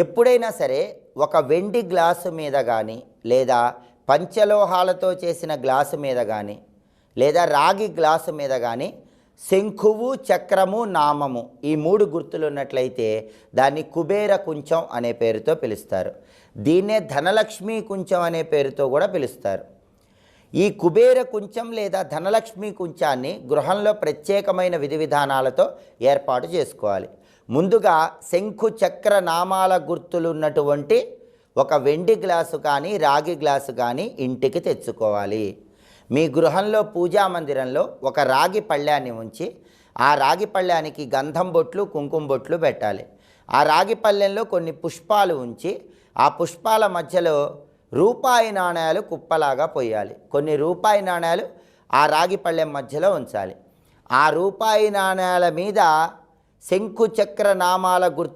ఎప్పుడైనా సరే ఒక వెండి గ్లాసు మీద కానీ లేదా పంచలోహాలతో చేసిన గ్లాసు మీద కానీ లేదా రాగి గ్లాసు మీద కానీ శంఖువు చక్రము నామము ఈ మూడు గుర్తులు ఉన్నట్లయితే దాన్ని కుబేర కుంచం అనే పేరుతో పిలుస్తారు. దీన్నే ధనలక్ష్మి కుంచం అనే పేరుతో కూడా పిలుస్తారు. ఈ కుబేర కుంచం లేదా ధనలక్ష్మి కుంచాన్ని గృహంలో ప్రత్యేకమైన విధి విధానాలతో ఏర్పాటు చేసుకోవాలి. ముందుగా శంఖు చక్ర నామాల గుర్తులు ఉన్నటువంటి ఒక వెండి గ్లాసు కానీ రాగి గ్లాసు కానీ ఇంటికి తెచ్చుకోవాలి. మీ గృహంలో పూజా మందిరంలో ఒక రాగి పళ్ళాన్ని ఉంచి ఆ రాగి పళ్ళానికి గంధం బొట్లు కుంకుమ బొట్లు పెట్టాలి. ఆ రాగి పళ్ళెంలో కొన్ని పుష్పాలు ఉంచి ఆ పుష్పాల మధ్యలో రూపాయి నాణ్యాలు కుప్పలాగా పోయాలి కొన్ని రూపాయి నాణ్యాలు ఆ రాగి పళ్ళెం మధ్యలో ఉంచాలి. ఆ రూపాయి నాణ్యాల మీద శంకు చక్ర నామాల గుర్తు